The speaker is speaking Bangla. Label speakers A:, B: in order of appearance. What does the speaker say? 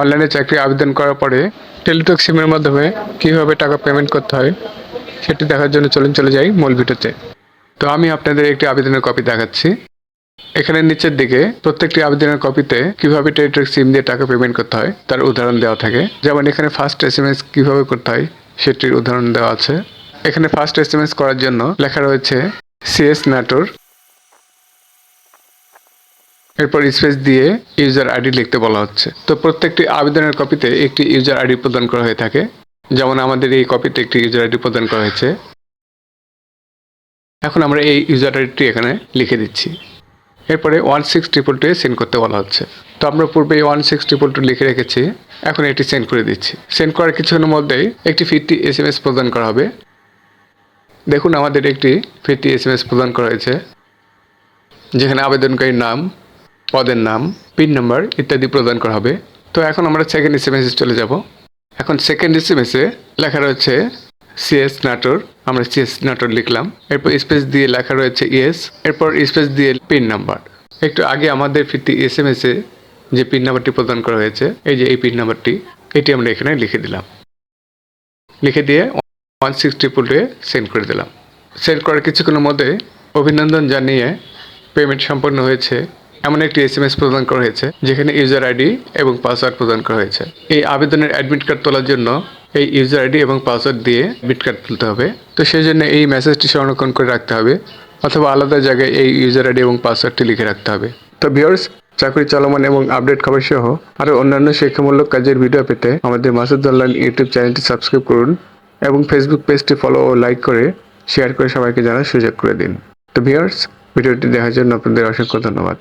A: অনলাইনে চাকরি আবেদন করার পরে টেলিটক সিমের মাধ্যমে কীভাবে টাকা পেমেন্ট করতে হয়, সেটি দেখার জন্য চলুন চলে যাই মূল ভিডিওতে। তো আমি আপনাদের একটি আবেদনের কপি দেখাচ্ছি। এখানে নিচের দিকে প্রত্যেকটি আবেদনের কপিতে কীভাবে টেলিটক সিম দিয়ে টাকা পেমেন্ট করতে হয়, তার উদাহরণ দেওয়া থাকে। যেমন এখানে ফার্স্ট এস এম এস কীভাবে করতে হয়, সেটির উদাহরণ দেওয়া আছে। এখানে ফার্স্ট এস এম এস করার জন্য লেখা রয়েছে সিএস নাটোর এরপর স্পেস দিয়ে ইউজার আইডি লিখতে বলা হচ্ছে। তো প্রত্যেকটি আবেদনের কপিতে একটি ইউজার আইডি প্রদান করা হয়ে থাকে। যেমন আমাদের এই কপিতে একটি ইউজার আইডি প্রদান করা হয়েছে। এখন আমরা এই ইউজার আইডিটি এখানে লিখে দিচ্ছি। এরপরে one six triple two send করতে বলা হচ্ছে। তো আমরা পূর্বে ওয়ান সিক্স ট্রিপল টু লিখে রেখেছি, এখন এটি সেন্ড করে দিচ্ছি। সেন্ড করার কিছুক্ষণের মধ্যেই একটি ফিফটি এস এম এস প্রদান করা হবে। দেখুন আমাদের একটি ফিফটি এস এম এস প্রদান করা হয়েছে, যেখানে আবেদনকারীর নাম পদের নাম, পিন নাম্বার ইত্যাদি প্রদান করা হবে। তো এখন আমরা সেকেন্ড এস এম এসে চলে যাব। এখন সেকেন্ড এস এম এসে লেখা রয়েছে সিএস নাটোর আমরা সিএস নাটোর লিখলাম। এরপর স্পেস দিয়ে লেখা রয়েছে ইএস এরপর স্পেস দিয়ে পিন নাম্বার। একটু আগে আমাদের ফিরতি এস এম যে পিন নাম্বারটি প্রদান করা হয়েছে, এই যে এই পিন নাম্বারটি, এটি আমরা এখানে লিখে দিলাম। লিখে দিয়ে ওয়ান সিক্স ট্রিপল সেন্ড করে দিলাম। সেন্ড করার কিছুক্ষণের মধ্যে অভিনন্দন জানিয়ে পেমেন্ট সম্পন্ন হয়েছে। এমন একটি এস এম এস প্রদান করা হয়েছে, যেখানে ইউজার আইডি এবং পাসওয়ার্ড প্রদান করা হয়েছে। এই আবেদনের অ্যাডমিট কার্ড তোলার জন্য এই ইউজার আইডি এবং পাসওয়ার্ড দিয়ে অ্যাডমিট কার্ড তুলতে হবে। তো সেই জন্য এই মেসেজটি সংরক্ষণ করে রাখতে হবে, অথবা আলাদা জায়গায় এই ইউজার আইডি এবং পাসওয়ার্ডটি লিখে রাখতে হবে। তো ভিউয়ার্স চাকরি চলমান এবং আপডেট খবর সহ আরও অন্যান্য শিক্ষামূলক কাজের ভিডিও পেতে আমাদের মাসুদ অনলাইন ইউটিউব চ্যানেলটি সাবস্ক্রাইব করুন এবং ফেসবুক পেজটি ফলো ও লাইক করে শেয়ার করে সবাইকে জানার সুযোগ করে দিন। তো ভিউয়ার্স ভিডিওটি দেখার জন্য আপনাদের অসংখ্য ধন্যবাদ।